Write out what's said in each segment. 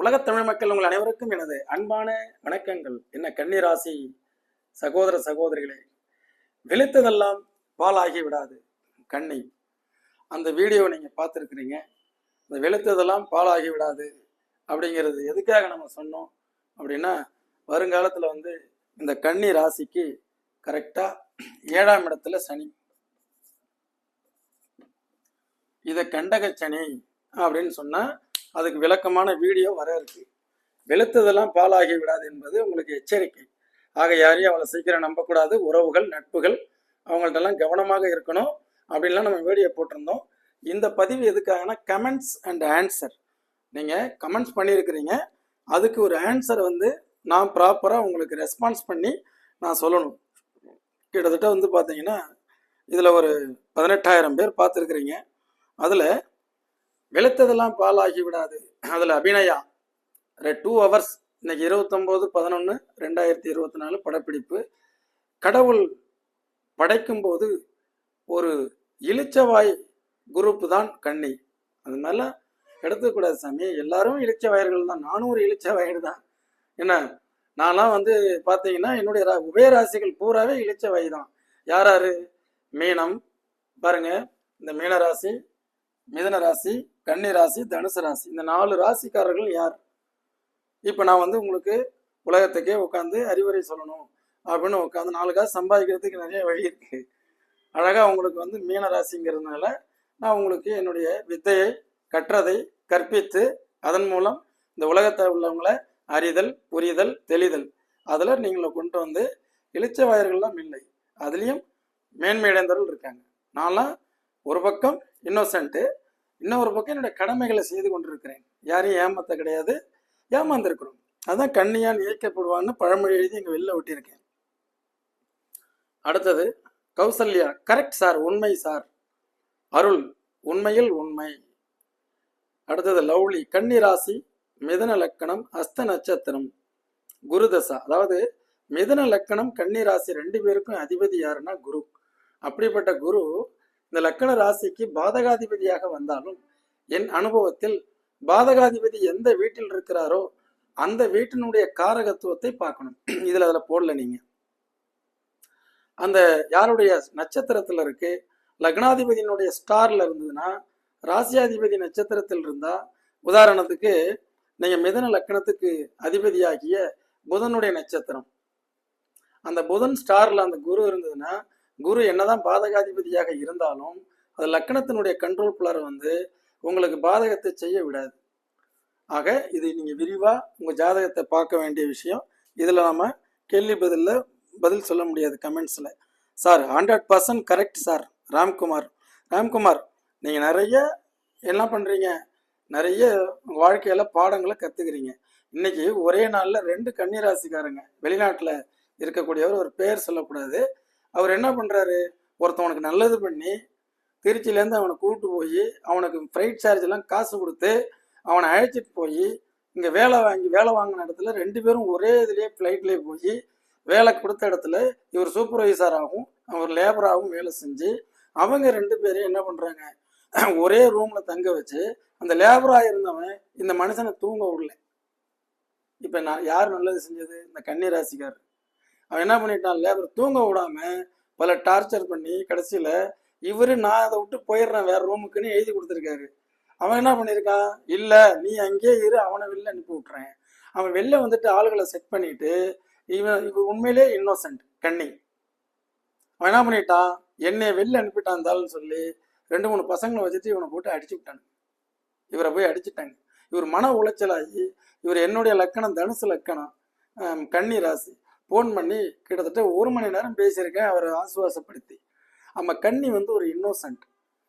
உலகத் தமிழ் மக்கள் உங்கள் அனைவருக்கும் எனது அன்பான வணக்கங்கள். என்ன கன்னிராசி சகோதர சகோதரிகளே வெளுத்ததெல்லாம் பாலாகி விடாது கண்ணி. அந்த வீடியோ நீங்கள் பார்த்துருக்குறீங்க. அந்த வெளுத்ததெல்லாம் பாலாகி விடாது அப்படிங்கிறது எதுக்காக நம்ம சொன்னோம் அப்படின்னா வருங்காலத்தில் வந்து இந்த கன்னி ராசிக்கு கரெக்டாக ஏழாம் இடத்துல சனி. இதை கண்டக சனி அப்படின்னு சொன்னால் அதுக்கு விளக்கமான வீடியோ வர இருக்கு. வெளுத்ததெல்லாம் பாலாகி விடாது என்பது உங்களுக்கு எச்சரிக்கை. ஆக யாரையும் அவ்வளோ சீக்கிரம் நம்பக்கூடாது. உறவுகள் நட்புகள் அவங்கள்ட்டெல்லாம் கவனமாக இருக்கணும் அப்படின்லாம் நம்ம வீடியோ போட்டிருந்தோம். இந்த பதிவு எதுக்காகனா கமெண்ட்ஸ் அண்ட் ஆன்சர் நீங்கள் கமெண்ட்ஸ் பண்ணியிருக்கிறீங்க. அதுக்கு ஒரு ஆன்சர் வந்து நான் ப்ராப்பராக உங்களுக்கு ரெஸ்பான்ஸ் பண்ணி நான் சொல்லணும். கிட்டத்தட்ட வந்து பார்த்தீங்கன்னா இதில் ஒரு பதினெட்டாயிரம் பேர் பார்த்துருக்குறீங்க. அதில் வெளுத்ததெல்லாம் பாலாகி விடாது. அதில் அபிநயா. டூ ஹவர்ஸ் இன்னைக்கு இருபத்தொம்போது பதினொன்று ரெண்டாயிரத்தி இருபத்தி நாலு படப்பிடிப்பு. கடவுள் படைக்கும்போது ஒரு இளிச்சவாய் குரூப்பு தான் கண்ணி. அது எடுத்துக்கூடாது சாமி. எல்லாரும் இளிச்சவாயர்கள் தான். நானும் ஒரு இளிச்ச தான். என்ன? நான்லாம் வந்து பார்த்தீங்கன்னா என்னுடைய ரா- உபயராசிகள் பூராவே இளிச்ச தான். யார் யாரு? மீனம். பாருங்க. இந்த மீனராசி மிதன ராசி கன்னி ராசி தனுசு ராசி. இந்த நாலு ராசிக்காரர்கள் யார்? இப்போ நான் வந்து உங்களுக்கு உலகத்துக்கே உட்காந்து அறிவுரை சொல்லணும் அப்படின்னு உட்காந்து நாலு காசு சம்பாதிக்கிறதுக்கு நிறைய வழி இருக்கு. அழகாக உங்களுக்கு வந்து மீன ராசிங்கிறதுனால நான் உங்களுக்கு என்னுடைய வித்தையை கற்றதை கற்பித்து அதன் மூலம் இந்த உலகத்தை உள்ளவங்களை அறிதல் புரிதல் தெளிதல் அதில் நீங்களை கொண்டு வந்து இளிச்ச வாயர்கள்லாம் இல்லை. அதுலேயும் மேன்மையடைந்தவர்கள் இருக்காங்க. நான்லாம் ஒரு பக்கம் இன்னோசன்ட்டு இன்னொரு பக்கம் என்னுடைய கடமைகளை செய்து கொண்டிருக்கிறேன். யாரையும் ஏமாத்த கிடையாது. ஏமாந்துருக்கிறோம். அதான் கண்ணியான் இயக்கப்படுவான்னு பழமொழி எழுதி இங்கே வெளில ஒட்டியிருக்கேன். அடுத்தது கௌசல்யா கரெக்ட் சார் உண்மை சார் அருள் உண்மையில் உண்மை. அடுத்தது லவ்லி கன்னி ராசி மிதன லக்கணம் அஸ்த நட்சத்திரம். குருதசா அதாவது மிதன லக்கணம் கன்னி ராசி ரெண்டு பேருக்கும் அதிபதி யாருன்னா குரு. அப்படிப்பட்ட குரு இந்த லக்கண ராசிக்கு பாதகாதிபதியாக வந்தாலும் என் அனுபவத்தில் பாதகாதிபதி எந்த வீட்டில் இருக்கிறாரோ அந்த வீட்டினுடைய காரகத்துவத்தை பார்க்கணும். இதுல அதுல போடல நீங்க. அந்த யாருடைய நட்சத்திரத்துல இருக்கு? லக்னாதிபதியினுடைய ஸ்டார்ல இருந்ததுன்னா ராசியாதிபதி நட்சத்திரத்தில் இருந்தா உதாரணத்துக்கு நீங்க மிதன லக்கணத்துக்கு அதிபதியாகிய புதனுடைய நட்சத்திரம். அந்த புதன் ஸ்டார்ல அந்த குரு இருந்ததுன்னா குரு என்னதான் பாதகாதிபதியாக இருந்தாலும் அது லக்கணத்தினுடைய கண்ட்ரோல் குளர் வந்து உங்களுக்கு பாதகத்தை செய்ய விடாது. ஆக இது நீங்க விரிவா உங்க ஜாதகத்தை பார்க்க வேண்டிய விஷயம். இதுல நாம கேள்வி பதிலில் பதில் சொல்ல முடியாது கமெண்ட்ஸ்ல sir hundred percent correct sir. Ramkumar. Ramkumar நீங்க நிறைய என்ன பண்றீங்க? நிறைய உங்க வாழ்க்கையில பாடங்களை கத்துக்கிறீங்க. இன்னைக்கு ஒரே நாள்ல ரெண்டு கன்னிராசிக்காரங்க. வெளிநாட்டுல இருக்கக்கூடியவர் ஒரு பேர் சொல்லக்கூடாது. அவர் என்ன பண்ணுறாரு ஒருத்தவனுக்கு நல்லது பண்ணி திருச்சியிலேருந்து அவனை கூப்பிட்டு போய் அவனுக்கு ஃப்ரைட் சார்ஜ் எல்லாம் காசு கொடுத்து அவனை அழைச்சிட்டு போய் இங்கே வேலை வாங்கி வேலை வாங்கின இடத்துல ரெண்டு பேரும் ஒரே இதுலேயே ஃப்ளைட்லேயே போய் வேலை கொடுத்த இடத்துல இவர் சூப்பர்வைசராகவும் அவர் லேபராகவும் வேலை செஞ்சு அவங்க ரெண்டு பேரும் என்ன பண்ணுறாங்க ஒரே ரூமில் தங்க வச்சு அந்த லேபராக இருந்தவன் இந்த மனுஷனை தூங்க விடல. இப்போ நான் யார் நல்லது செஞ்சது? இந்த கன்னிராசிக்கார் அவன் என்ன பண்ணிட்டான் லேபர் தூங்க விடாம பல டார்ச்சர் பண்ணி கடைசியில் இவரு நான் அதை விட்டு போயிடுறேன் வேற ரூமுக்குன்னு எழுதி கொடுத்துருக்காரு. அவன் என்ன பண்ணியிருக்கான்? இல்லை நீ அங்கேயே இரு அவனை வெளில அனுப்பி விட்றேன் அவன் வெளில வந்துட்டு ஆளுகளை செட் பண்ணிட்டு இவன் இவன் உண்மையிலே இன்னோசன்ட் கண்ணி. அவன் என்ன பண்ணிட்டான்? என்னை வெளில அனுப்பிட்டான் இருந்தாலும் சொல்லி ரெண்டு மூணு பசங்களை வச்சுட்டு இவனை போட்டு அடிச்சு விட்டாங்க இவரை போய் அடிச்சுட்டாங்க. இவர் மன உளைச்சலாகி இவர் என்னுடைய லக்கணம் தனுசு லக்கணம் கண்ணி கன்னி ராசி. ஃபோன் பண்ணி கிட்டத்தட்ட ஒரு மணி நேரம் பேசியிருக்கேன் அவரை ஆசுவாசப்படுத்தி. நம்ம கன்னி வந்து ஒரு இன்னோசன்ட்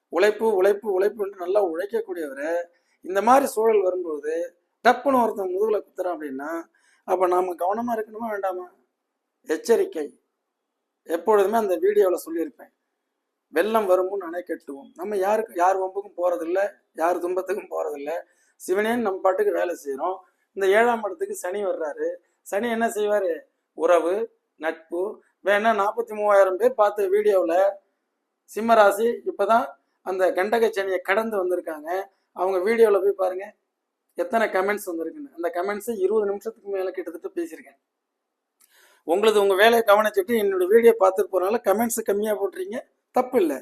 உழைப்பு உழைப்பு உழைப்புன்ட்டு நல்லா உழைக்கக்கூடியவரை. இந்த மாதிரி சூழல் வரும்போது டப்புன்னு ஒருத்தன் முதுகில் குத்துறான் அப்படின்னா அப்போ நாம் கவனமாக இருக்கணுமா வேண்டாமா? எச்சரிக்கை. எப்பொழுதுமே அந்த வீடியோவில் சொல்லியிருப்பேன். வெள்ளம் வரும்னு அணை கட்டுவோம். நம்ம யாருக்கு யார் வம்புக்கும் போகிறதில்ல யார் துன்பத்துக்கும் போகிறதில்ல சிவனேன்னு நம்ம பாட்டுக்கு வேலை செய்கிறோம் இந்த ஏழாம் இடத்துக்கு சனி வர்றாரு. சனி என்ன செய்வார்? உறவு நட்பு. வேணா நாற்பத்தி மூவாயிரம் பேர் பார்த்த வீடியோவில் சிம்மராசி இப்போதான் அந்த கண்டக சனியை கடந்து வந்திருக்காங்க. அவங்க வீடியோவில் போய் பாருங்க. எத்தனை கமெண்ட்ஸ் வந்திருக்குன்னு. அந்த கமெண்ட்ஸை இருபது நிமிஷத்துக்கு மேலே கிட்டத்தட்ட பேசியிருக்கேன். உங்களது உங்கள் வேலையை கவனிச்சுட்டு என்னோட வீடியோ பார்த்துட்டு போகிறனால கமெண்ட்ஸ் கம்மியாக போட்டுறீங்க தப்பு இல்லை.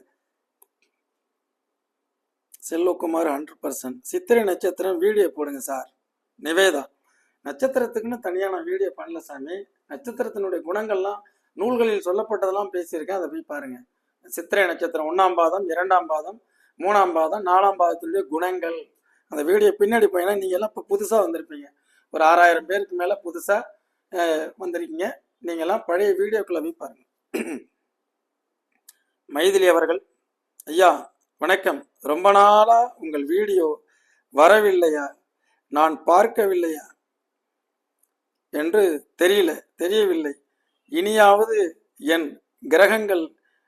செல்வகுமார் ஹண்ட்ரட் பர்சன்ட் சித்திரை நட்சத்திரம் வீடியோ போடுங்க சார். நிவேதா. நட்சத்திரத்துக்குன்னு தனியாக நான் வீடியோ பண்ணல சாமி. நட்சத்திரத்தினுடைய குணங்கள்லாம் நூல்களில் சொல்லப்பட்டதெல்லாம் பேசியிருக்கேன். அதை போய் பாருங்கள் சித்திரை நட்சத்திரம் ஒன்றாம் பாதம் இரண்டாம் பாதம் மூணாம் பாதம் நாலாம் பாதத்தினுடைய குணங்கள். அந்த வீடியோ பின்னாடி போயினா நீங்கள் எல்லாம் இப்போ புதுசாக வந்திருப்பீங்க. ஒரு ஆறாயிரம் பேருக்கு மேலே புதுசாக வந்திருக்கீங்க. நீங்கள்லாம் பழைய வீடியோக்குள்ளே போய் பாருங்க. மைதிலி அவர்கள் ஐயா வணக்கம். ரொம்ப நாளாக உங்கள் வீடியோ வரவில்லையா? நான் பார்க்கவில்லையா? என்று தெரியல தெரியவில்லை. இனியாவது என் கிரகங்கள்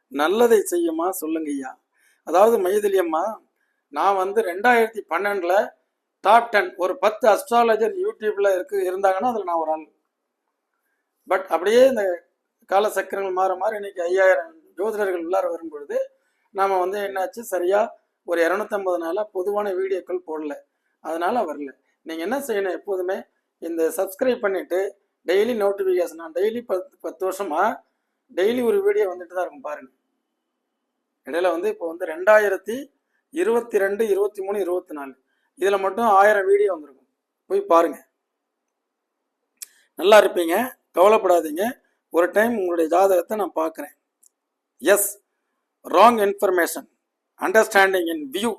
நல்லதை செய்யுமா சொல்லுங்க ஐயா. அதாவது மைதிலியம்மா நான் வந்து ரெண்டாயிரத்தி பன்னெண்டில் டாப் டென் ஒரு பத்து அஸ்ட்ராலஜர் யூடியூப்பில் இருக்கு இருந்தாங்கன்னா அதில் நான் ஒரு ஆள். பட் அப்படியே இந்த கால சக்கரங்கள் மாற மாற இன்னைக்கு ஐயாயிரம் ஜோதிடர்கள் உள்ளார வரும்பொழுது நாம் வந்து என்னாச்சு? சரியாக ஒரு இரநூத்தம்பது நாளாக பொதுவான வீடியோக்கள் போடல. அதனால் வரல. நீங்கள் என்ன செய்யணும் எப்போதுமே? இந்த சப்ஸ்கிரைப் பண்ணிட்டு டெய்லி நோட்டிஃபிகேஷன் நான் டெய்லி பத்து பத்து வருஷமாக டெய்லி ஒரு வீடியோ வந்துட்டு தான் இருக்கும் பாருங்கள் இடையில வந்து இப்போ வந்து ரெண்டாயிரத்தி இருபத்தி ரெண்டு இருபத்தி மூணு இருபத்தி நாலு இதில் மட்டும் ஆயிரம் வீடியோ வந்திருக்கும். போய் பாருங்கள் நல்லா இருப்பீங்க. கவலைப்படாதீங்க. ஒரு டைம் உங்களுடைய ஜாதகத்தை நான் பார்க்குறேன் yes wrong information understanding in view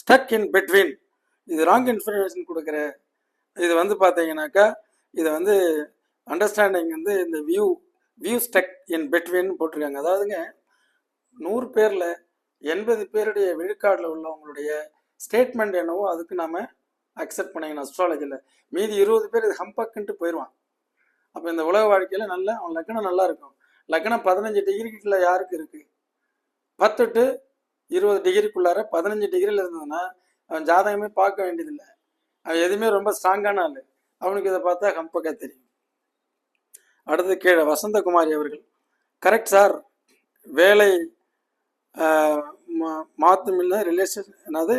stuck in between இது ராங் இன்ஃபர்மேஷன் கொடுக்குற இது வந்து பார்த்தீங்கன்னாக்கா இது வந்து அண்டர்ஸ்டாண்டிங் வந்து இந்த view view stuck in between போட்டிருக்காங்க. அதாவதுங்க நூறு பேரில் எண்பது பேருடைய விழுக்காடில் உள்ளவங்களுடைய ஸ்டேட்மெண்ட் என்னவோ அதுக்கு நாம் அக்செப்ட் பண்ணிக்கணும். அஸ்ட்ராலஜியில் மீதி இருபது பேர் இது ஹம்பக்குன்ட்டு போயிடுவான் அப்போ இந்த உலக வாழ்க்கையில் நல்ல அவன் லக்னம் நல்லா இருக்கும். லக்னம் பதினஞ்சு டிகிரிக்குள்ள யாருக்கு இருக்கு? பத்து டு இருபது டிகிரிக்குள்ளார பதினஞ்சு டிகிரியில் இருந்ததுன்னா அவன் ஜாதகமே பார்க்க வேண்டியதில்லை. அவன் எதுவுமே ரொம்ப ஸ்ட்ராங்கான ஆள். அவனுக்கு இதை பார்த்தா ஹம்பக்கா தெரியும். அடுத்து கீழே வசந்தகுமாரி அவர்கள். கரெக்ட் சார் வேலை மாற்றும் இல்லை ரிலேஷன் என்னது?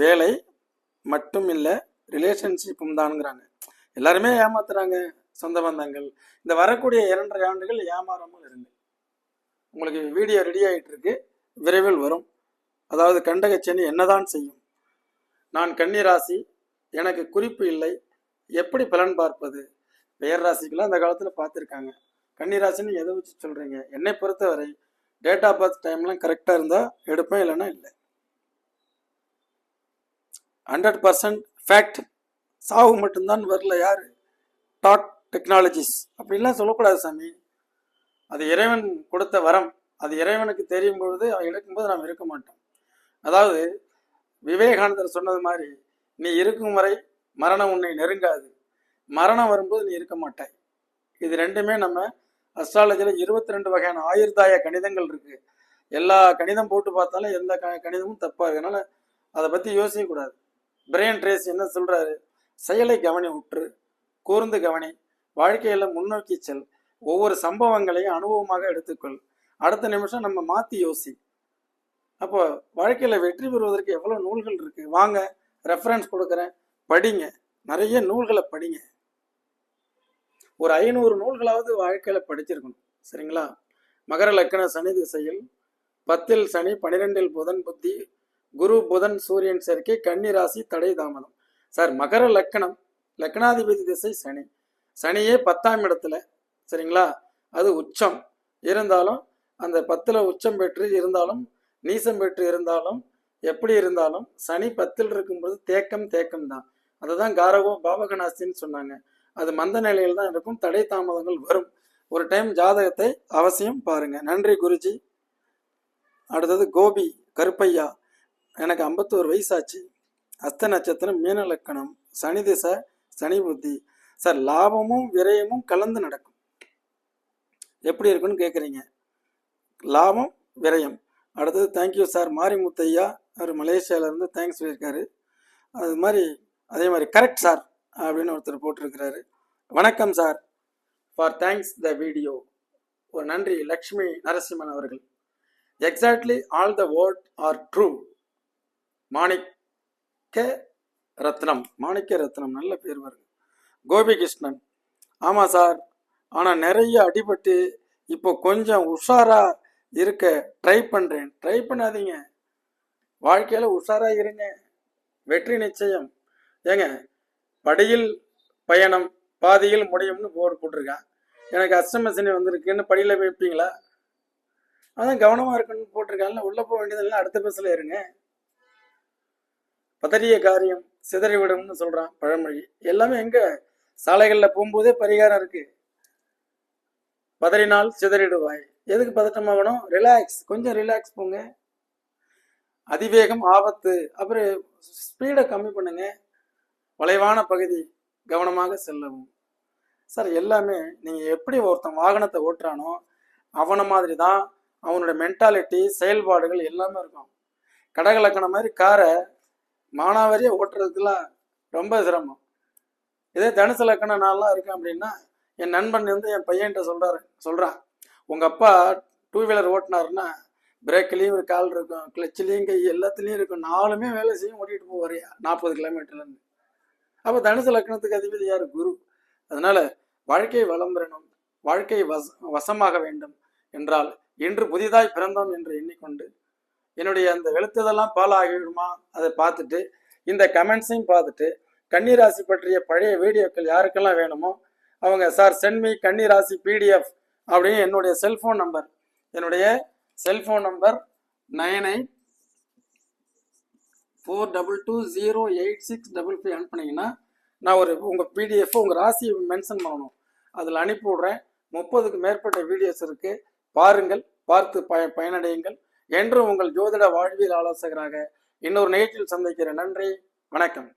வேலை மட்டும் இல்லை ரிலேஷன்ஷிப்பும் தானுங்கிறாங்க. எல்லாருமே ஏமாத்துறாங்க சொந்த பந்தங்கள். இந்த வரக்கூடிய இரண்டரை ஆண்டுகள் ஏமாறாமல் இருங்க. உங்களுக்கு வீடியோ ரெடி ஆகிட்டு இருக்கு விரைவில் வரும். அதாவது கண்டகச்சேனி என்னதான் செய்யும். நான் கன்னி ராசி எனக்கு குறிப்பு இல்லை. எப்படி பலன் பார்ப்பது? பெயர் ராசிக்கெல்லாம் அந்த காலத்தில் பார்த்துருக்காங்க. கன்னி ராசின்னு எதை வச்சு சொல்கிறீங்க என்னை பொறுத்தவரை டேட் ஆஃப் பர்த் டைம்லாம் கரெக்டாக இருந்தால் எடுப்பேன் இல்லைன்னா இல்லை. ஹண்ட்ரட் பர்சன்ட் ஃபேக்ட் சாவு மட்டும்தான் வரல யார்? டாட் டெக்னாலஜிஸ் அப்படிலாம் சொல்லக்கூடாது சாமி. அது இறைவன் கொடுத்த வரம். அது இறைவனுக்கு தெரியும் பொழுது எடுக்கும்போது நாம் இருக்க மாட்டோம். அதாவது விவேகானந்தர் சொன்னது மாதிரி நீ இருக்கும் வரை மரணம் உன்னை நெருங்காது. மரணம் வரும்போது நீ இருக்க மாட்டாய். இது ரெண்டுமே நம்ம அஸ்ட்ராலஜியில் இருபத்தி ரெண்டு வகையான ஆயுர்தாய கணிதங்கள் இருக்கு. எல்லா கணிதம் போட்டு பார்த்தாலும் எந்த க கணிதமும் தப்பா இருக்கனால அதை பற்றி யோசிக்கக்கூடாது பிரெயின் ட்ரேஸ் என்ன சொல்றாரு? செயலை கவனி உற்று கூர்ந்து கவனி வாழ்க்கையில முன்னோக்கி செல். ஒவ்வொரு சம்பவங்களையும் அனுபவமாக எடுத்துக்கொள். அடுத்த நிமிஷம் நம்ம மாத்தி யோசி. அப்போ வாழ்க்கையில வெற்றி பெறுவதற்கு எவ்வளவு நூல்கள் இருக்கு? வாங்க ரெஃபரன்ஸ் கொடுக்குறேன். படிங்க. நிறைய நூல்களை படிங்க. ஒரு ஐநூறு நூல்களாவது வாழ்க்கையில படிச்சிருக்கணும். சரிங்களா? மகர லக்கண சனி திசையில் பத்தில் சனி பனிரெண்டில் புதன் புத்தி குரு புதன் சூரியன் சேர்க்கை கன்னி ராசி தடை தாமதம். சார் மகர லக்கணம் லக்னாதிபதி திசை சனி. சனியே பத்தாம் இடத்துல. சரிங்களா? அது உச்சம். இருந்தாலும் அந்த பத்துல உச்சம் பெற்று இருந்தாலும் நீசம் பெற்று இருந்தாலும் எப்படி இருந்தாலும் சனி பத்தில் இருக்கும்போது தேக்கம் தேக்கம் தான். அதுதான் காரகோ பாபகநாசின்னு சொன்னாங்க. அது மந்த நிலையில் தான் இருக்கும் தடை தாமதங்கள் வரும். ஒரு டைம் ஜாதகத்தை அவசியம் பாருங்க. நன்றி குருஜி. அடுத்தது கோபி கருப்பையா. எனக்கு ஐம்பத்தோரு வயசாச்சு. அஸ்த நட்சத்திரம் மீன லக்கணம் சனி திசை சனி புத்தி. சார் லாபமும் விரயமும் கலந்து நடக்கும். எப்படி இருக்குன்னு கேட்குறீங்க லாபம் விரயம். அடுத்தது தேங்க்யூ சார் மாரிமுத்தையா அவர் மலேசியாவிலேருந்து தேங்க்ஸ் சொல்லியிருக்காரு. அது மாதிரி அதே மாதிரி கரெக்ட் சார் அப்படின்னு ஒருத்தர் போட்டிருக்கிறாரு. வணக்கம் sir for thanks the video ஒரு நன்றி லக்ஷ்மி நரசிம்மன் அவர்கள். Exactly all the word are true Manikka Ratnam Manikka Ratnam நல்ல பேர் வருங்க கோபிகிருஷ்ணன். ஆமாம் சார் ஆனால் நிறைய அடிபட்டு இப்போ கொஞ்சம் உஷாராக இருக்க ட்ரை பண்ணுறேன் ட்ரை பண்ணாதீங்க. வாழ்க்கையில் உஷாரா இருங்க. வெற்றி நிச்சயம். ஏங்க படியில் பயணம் பாதியில் முடியும்னு போர்டு போட்டிருக்கான் எனக்கு அஷ்டமசனி வந்திருக்குன்னு படியில் வைப்பீங்களா அதான் கவனமாக இருக்குன்னு போட்டிருக்காங்கல்ல உள்ளே போக வேண்டியதெல்லாம் அடுத்த பஸ்ஸில் இருங்க. பதறிய காரியம் சிதறிவிடும்னு சொல்கிறான் பழமொழி. எல்லாமே எங்கே? சாலைகளில் போகும்போதே பரிகாரம் இருக்கு. பதறினால் சிதறிடுவாய். எதுக்கு பதட்டமாகணும்? ரிலாக்ஸ் கொஞ்சம் ரிலாக்ஸ் போங்க. அதிவேகம் ஆபத்து. அப்புறம் ஸ்பீடை கம்மி பண்ணுங்க. வளைவான பகுதி கவனமாக செல்லவும். சார் எல்லாமே நீங்கள் எப்படி ஒருத்தன் வாகனத்தை ஓட்டுறானோ அவனை மாதிரி தான் அவனோட மென்டாலிட்டி செயல்பாடுகள் எல்லாமே இருக்கும். கடகலக்கணம் மாதிரி காரை மானாவாரியே ஓட்டுறதுக்குலாம் ரொம்ப சிரமம். இதே தனுசு லக்கணம் நான்லாம் இருக்கேன் அப்படின்னா என் நண்பன் வந்து என் பையன்கிட்ட சொல்கிறாரு சொல்கிறான் உங்கள் அப்பா டூ வீலர் ஓட்டினாருன்னா பிரேக்லேயும் ஒரு கால் இருக்கும் கிளச்சிலையும் கை எல்லாத்துலேயும் இருக்கும் நாலுமே வேலை செய்யும் ஓட்டிகிட்டு போவாரியா? நாற்பது கிலோமீட்டர்லேருந்து அப்போ தனுசு லக்னத்துக்கு அதிபதி யார்? குரு. அதனால் வாழ்க்கை வளம் பெறணும் வாழ்க்கை வச வசமாக வேண்டும் என்றால் இன்று புதிதாய் பிறந்தோம் என்று எண்ணிக்கொண்டு என்னுடைய அந்த வெளுத்ததெல்லாம் பால் ஆகிவிடுமா அதை பார்த்துட்டு இந்த கமெண்ட்ஸையும் பார்த்துட்டு கன்னிராசி பற்றிய பழைய வீடியோக்கள் யாருக்கெல்லாம் வேணுமோ அவங்க சார் சென்மி கன்னிராசி பிடிஎஃப் அப்படின்னு என்னுடைய செல்ஃபோன் நம்பர் என்னுடைய cellphone number nine eight four double two zero eight six double five அனுப்புனீங்கன்னா நான் ஒரு உங்கள் பிடிஎஃப் உங்கள் ராசியை மென்ஷன் பண்ணணும். அதில் அனுப்பி விட்றேன் முப்பதுக்கு மேற்பட்ட வீடியோஸ் இருக்குது பாருங்கள் பார்த்து பய பயனடையுங்கள். என்று உங்கள் ஜோதிட வாழ்வியல் ஆலோசகராக இன்னொரு நிகழ்ச்சியில் சந்திக்கிறேன். நன்றி வணக்கம்.